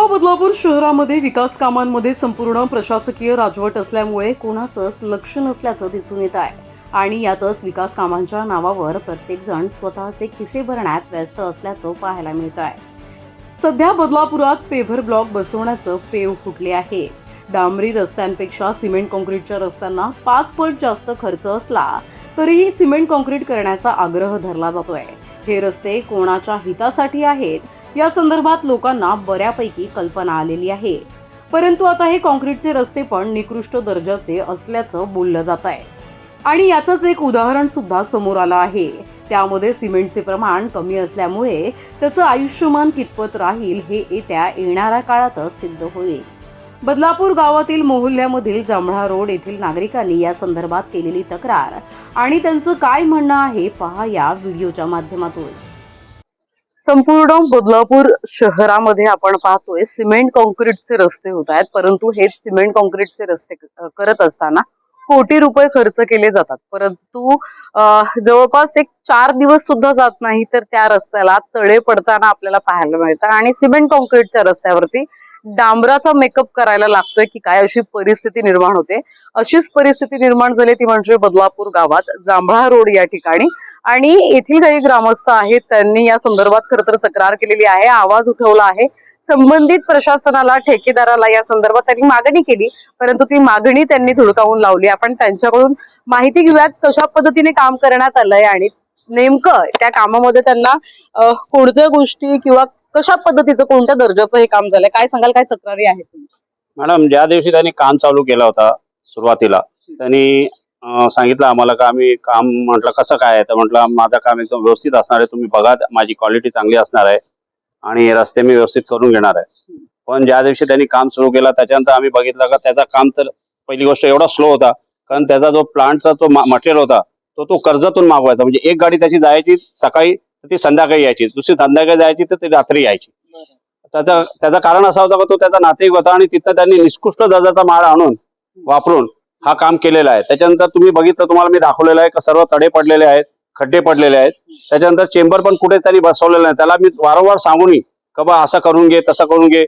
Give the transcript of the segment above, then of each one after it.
पिंपळगाव बदलापूर शहरामध्ये विकास कामांमध्ये संपूर्ण प्रशासकीय राजवट असल्यामुळे कोणाचंच लक्ष नसल्याचं दिसून येत आहे. आणि यातच विकास कामांच्या नावावर प्रत्येकजण स्वतःचे खिसे भरण्यात व्यस्त असल्याचं पाहायला मिळत आहे. सध्या बदलापुरात पेव्हर ब्लॉक बसवण्याचं पेव फुटले आहे. डांबरी रस्त्यांपेक्षा सिमेंट कॉन्क्रीटच्या रस्त्यांना पाच पट जास्त खर्च असला तरीही सिमेंट कॉन्क्रीट करण्याचा आग्रह धरला जातोय. हे रस्ते कोणाच्या हितासाठी आहेत या संदर्भात लोकांना बऱ्यापैकी कल्पना आलेली आहे. परंतु आता हे कॉन्क्रीटचे रस्ते पण निकृष्ट दर्जाचे असल्याचं बोललं जात आहे. आणि याचंच एक उदाहरण सुद्धा समोर आलं आहे. त्यामध्ये सिमेंटचे प्रमाण कमी असल्यामुळे त्याचं आयुष्यमान कितपत राहील हे येत्या येणाऱ्या काळातच सिद्ध होईल. बदलापूर गावातील मोहल्ल्यामधील जांभळा रोड येथील नागरिकांनी या संदर्भात केलेली तक्रार आणि त्यांचं काय म्हणणं आहे पहा या व्हिडिओच्या माध्यमातून. संपूर्ण बदलापूर शहरामध्ये आपण पाहतोय सिमेंट कॉन्क्रीटचे रस्ते होत आहेत. परंतु हेच सिमेंट कॉन्क्रीटचे रस्ते करत असताना कोटी रुपये खर्च केले जातात. परंतु जवळपास एक चार दिवस सुद्धा जात नाही तर त्या रस्त्याला तळे पडताना आपल्याला पाहायला मिळतात आणि सिमेंट कॉन्क्रीटच्या रस्त्यावरती डांबराचा मेकअप करायला लागतोय की काय अशी परिस्थिती निर्माण होते. अशीच परिस्थिती निर्माण झाली ती म्हणजे बदलापूर गावात जांभळा रोड या ठिकाणी. आणि येथील काही ग्रामस्थ आहेत त्यांनी या संदर्भात खर तर तक्रार केलेली आहे आवाज उठवला आहे. संबंधित प्रशासनाला ठेकेदाराला या संदर्भात त्यांनी मागणी केली परंतु ती मागणी त्यांनी धुडकावून लावली. आपण त्यांच्याकडून माहिती घेऊयात कशा पद्धतीने काम करण्यात आलंय आणि नेमकं त्या कामामध्ये त्यांना कोणत्या गोष्टी किंवा कशा पद्धतीचं कोणत्या दर्जाचं हे काम झालंय? काय सांगाल? काय तक्रारी आहेत तुमच्या? मॅडम ज्या दिवशी त्यांनी काम चालू केला होता सुरुवातीला त्यांनी अं, सांगितलं आम्हाला का आम्ही काम म्हटलं कसं काय आहे? तर म्हटलं माझं काम एकदम व्यवस्थित असणार आहे तुम्ही बघा माझी क्वालिटी चांगली असणार आहे आणि रस्ते मी व्यवस्थित करून घेणार आहे. पण ज्या दिवशी त्यांनी काम सुरू केला त्याच्यानंतर आम्ही बघितलं का त्याचा काम तर पहिली गोष्ट एवढा स्लो होता कारण त्याचा जो प्लांटचा तो मटेरियल होता तो तो कर्जातून मागवायचा. म्हणजे एक गाडी त्याची जायची सकाळी तर ती संध्याकाळी यायची. दुसरी संध्याकाळी जायची तर ती रात्री यायची. त्याचा त्याचं कारण असं होतं का तो त्याचा नातेवाईक होता आणि तिथं त्यांनी निष्कृष्ट दर्जाचा माल आणून वापरून हा काम केलेला आहे. त्याच्यानंतर तुम्ही बघितलं तुम्हाला मी दाखवलेलं आहे का सर्व तडे पडलेले आहेत खड्डे पडलेले आहेत. त्याच्यानंतर चेंबर पण कुठे त्यांनी बसवलेलं नाही. त्याला मी वारंवार सांगून का बा असं करून घे तसं करून घे.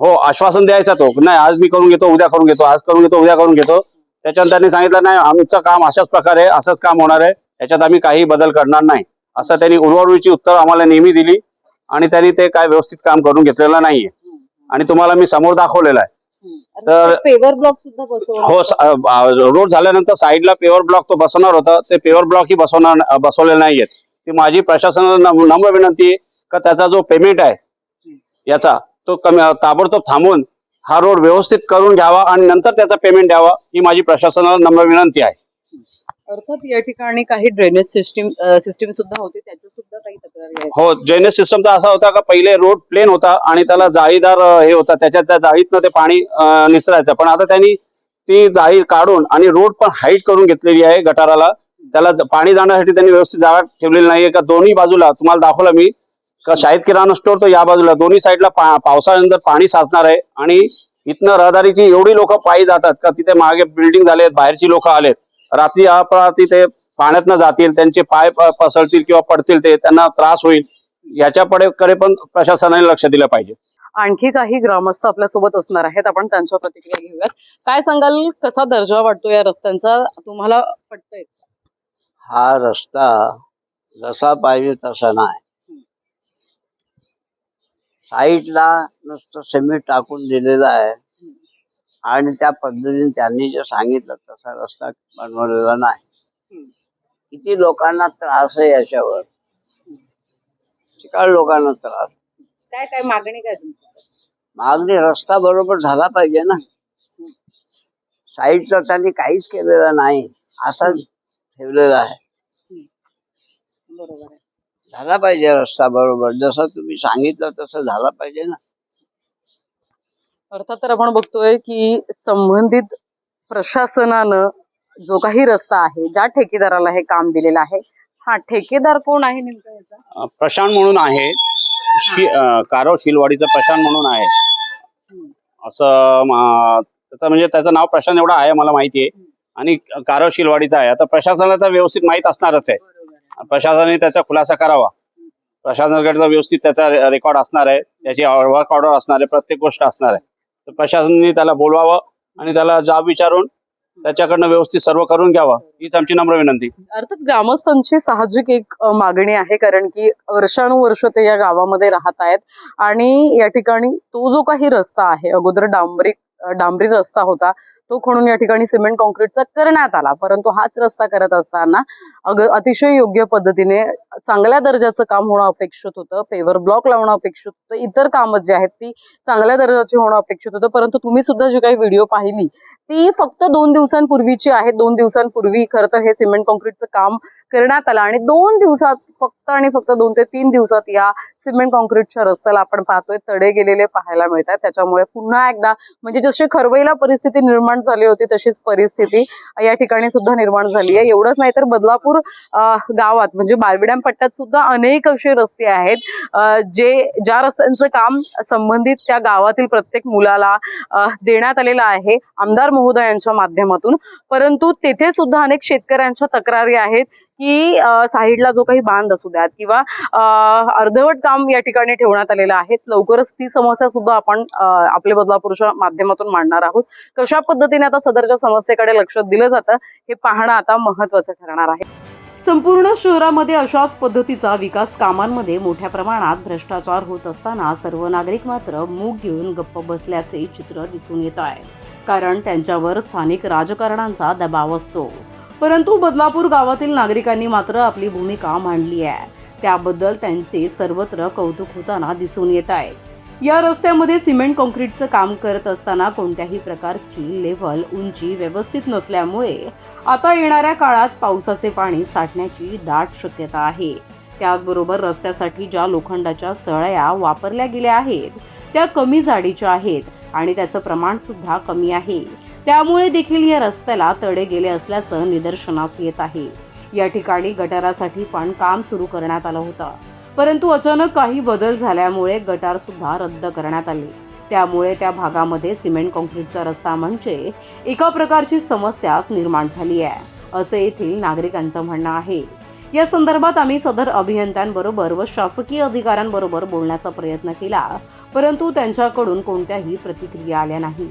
हो आश्वासन द्यायचा तो. नाही आज मी करून घेतो उद्या करून घेतो आज करून घेतो उद्या करून घेतो. त्याच्यानंतर त्यांनी सांगितलं नाही आमचं काम अशाच प्रकारे असंच काम होणार आहे. याच्यात आम्ही काही बदल करणार नाही. असं त्यांनी उर्वरवीची उत्तर आम्हाला नेहमी दिली आणि त्यांनी ते काय व्यवस्थित काम करून घेतलेलं नाहीये. आणि तुम्हाला मी समोर दाखवलेलं आहे. तर- पेवर ब्लॉक सुद्धा हो रोड झाल्यानंतर साईडला पेवर ब्लॉक तो बसवणार होता. ते पेवर ब्लॉक ही बसवणार बसवलेले नाहीयेत. ती माझी प्रशासनाला नम- नम्र विनंती आहे का त्याचा जो पेमेंट आहे याचा तो कमी ताबडतोब थांबून हा रोड व्यवस्थित करून घ्यावा आणि नंतर त्याचा पेमेंट द्यावा ही माझी प्रशासनाला नम्र विनंती आहे. अर्थात या ठिकाणी काही ड्रेनेज सिस्टीम सिस्टीम सुद्धा होती त्याचं सुद्धा काही तक्रार हो ड्रेनेज सिस्टमचा असा होता का पहिले रोड प्लेन होता आणि त्याला जाळीदार हे होता त्याच्यात त्या जाळीतनं ते पाणी निसरायचं. पण आता त्यांनी ती जाळी काढून आणि रोड पण हाईट करून घेतलेली आहे गटाराला. त्याला पाणी जाण्यासाठी त्यांनी व्यवस्थित जागा ठेवलेली नाहीये का दोन्ही बाजूला तुम्हाला दाखवलं मी. का शाहिद किराणा स्टोर तो या बाजूला दोन्ही साईडला पा, पावसाळ्यानंतर पाणी साचणार आहे. आणि इथनं रहदारीची एवढी लोक पायी जातात का तिथे मागे बिल्डिंग झालेत बाहेरची लोक आलेत. रात्री अपरात्री ते पाण्यातनं जातील त्यांचे पाय पसरतील किंवा पडतील ते त्यांना त्रास होईल याच्याकडे कडे पण प्रशासनाने लक्ष दिलं पाहिजे. आणखी काही ग्रामस्थ आपल्यासोबत असणार आहेत आपण त्यांच्या प्रतिक्रिया घेऊयात. काय सांगाल कसा दर्जा वाटतो या रस्त्यांचा? तुम्हाला पटतंय हा रस्ता जसा पाहिजे तसा नाही. साईडला नुसतं सिमेंट टाकून दिलेलं आहे. आणि त्या पद्धतीने त्यांनी जे सांगितलं तसा रस्ता बनवलेला नाही. किती लोकांना त्रास आहे याच्यावर? ठिकाण लोकांना त्रास? काय काय मागणी काय तुमची? मागणी रस्ता बरोबर झाला पाहिजे ना. साईडचा त्यांनी काहीच केलेलं नाही. असाच ठेवलेला आहे. बरोबर आहे. झाला पाहिजे रस्ता बरोबर. जसं तुम्ही सांगितलं तसं झाला पाहिजे ना. अर्थात तर आपण बघतोय की संबंधित प्रशासनानं जो काही रस्ता आहे ज्या ठेकेदाराला हे काम दिलेलं आहे हा ठेकेदार कोण आहे नेमका याचा? प्रशांत म्हणून आहे. शि कारो शिलवाडीचा प्रशांत म्हणून आहे. असं त्याचं म्हणजे त्याचं नाव प्रशांत एवढं आहे मला माहिती आहे. आणि कारो शिलवाडीचा आहे. आता प्रशासनाला व्यवस्थित माहीत असणारच आहे. आहे प्रशासनाने त्याचा खुलासा करावा. प्रशासनाकडचा व्यवस्थित त्याचा रेकॉर्ड असणार आहे. त्याची वर्क ऑर्डर असणार आहे. प्रत्येक गोष्ट असणार आहे. तर प्रशासनाने त्याला बोलवावं आणि त्याला जाब विचारून त्याच्याकडनं व्यवस्थित सर्व करून घ्यावं. हीच आमची नम्र विनंती. अर्थात ग्रामस्थांची साहजिक एक मागणी आहे कारण की वर्षानुवर्ष ते या गावामध्ये राहत आहेत. आणि या ठिकाणी तो जो काही रस्ता आहे अगोदर डांबरी डांबरी रस्ता होता तो खणून या ठिकाणी सिमेंट कॉन्क्रीटचा करण्यात आला. परंतु हाच रस्ता करत असताना अग अतिशय योग्य पद्धतीने चांगल्या दर्जाचं काम होणं अपेक्षित होतं. पेवर ब्लॉक लावणं अपेक्षित होतं. इतर कामं जी आहेत ती चांगल्या दर्जाची होणं अपेक्षित होतं. परंतु तुम्ही सुद्धा जी काही व्हिडिओ पाहिली ती फक्त दोन दिवसांपूर्वीची आहे. दोन दिवसांपूर्वी खरं तर हे सिमेंट कॉन्क्रीटचं काम करण्यात आला. आणि दोन दिवसात फक्त आणि फक्त दोन ते तीन दिवसात या सिमेंट कॉन्क्रीटच्या रस्त्याला आपण पाहतोय तडे गेलेले पाहायला मिळतात. त्याच्यामुळे पुन्हा एकदा म्हणजे जशी खरवईला परिस्थिती निर्माण झाली होती तशीच परिस्थिती या ठिकाणी सुद्धा निर्माण झाली आहे. एवढंच नाही तर बदलापूर गावात म्हणजे बारविड्याम पट्ट्यात सुद्धा अनेक असे रस्ते आहेत जे ज्या रस्त्यांचं काम संबंधित त्या गावातील प्रत्येक मुलाला देण्यात आलेलं आहे आमदार महोदयांच्या माध्यमातून. परंतु तेथे सुद्धा अनेक शेतकऱ्यांच्या तक्रारी आहेत की साईडला जो काही बांध असू द्यात किंवा अर्धवट काम या ठिकाणी ठेवण्यात आलेलं आहे लवकरच ती समस्या सुद्धा आपण आपले बदलापूरच्या माध्यमातून मांडणार आहोत. कशा पद्धतीने आता सदरच्या समस्येकडे लक्ष दिलं जातं हे पाहणं आता महत्वाचं ठरणार आहे. संपूर्ण शहरामध्ये अशाच पद्धतीचा विकास कामांमध्ये मोठ्या प्रमाणात भ्रष्टाचार होत असताना सर्व नागरिक मात्र मूग घेऊन गप्प बसल्याचे चित्र दिसून येत आहे. कारण त्यांच्यावर स्थानिक राजकारणांचा दबाव असतो. परंतु बदलापूर गावातील नागरिकांनी मात्र आपली भूमिका मांडली आहे. त्याबद्दल त्यांचे सर्वत्र कौतुक होताना दिसून येत आहे. या रस्त्यामध्ये सिमेंट कॉन्क्रीटचं काम करत असताना कोणत्याही प्रकारची लेवल उंची व्यवस्थित नसल्यामुळे आता येणाऱ्या काळात पावसाचे पाणी साठण्याची दाट शक्यता आहे. त्याचबरोबर रस्त्यासाठी ज्या लोखंडाच्या सळया वापरल्या गेल्या आहेत त्या कमी जाडीच्या आहेत आणि त्याचं प्रमाण सुद्धा कमी आहे. त्यामुळे देखील या रस्त्याला तडे गेले असल्याचं निदर्शनास येत आहे. या ठिकाणी गटारासाठी पण काम सुरू करण्यात आलं होतं. परंतु अचानक काही बदल झाल्यामुळे गटार सुद्धा रद्द करण्यात आले. त्यामुळे त्या भागामध्ये सिमेंट कॉन्क्रीटचा रस्ता म्हणजे एका प्रकारची समस्याच निर्माण झाली आहे असं येथील नागरिकांचं म्हणणं आहे. या संदर्भात आम्ही सदर अभियंत्यांबरोबर व शासकीय अधिकाऱ्यांबरोबर बोलण्याचा प्रयत्न केला परंतु त्यांच्याकडून कोणत्याही प्रतिक्रिया आल्या नाही.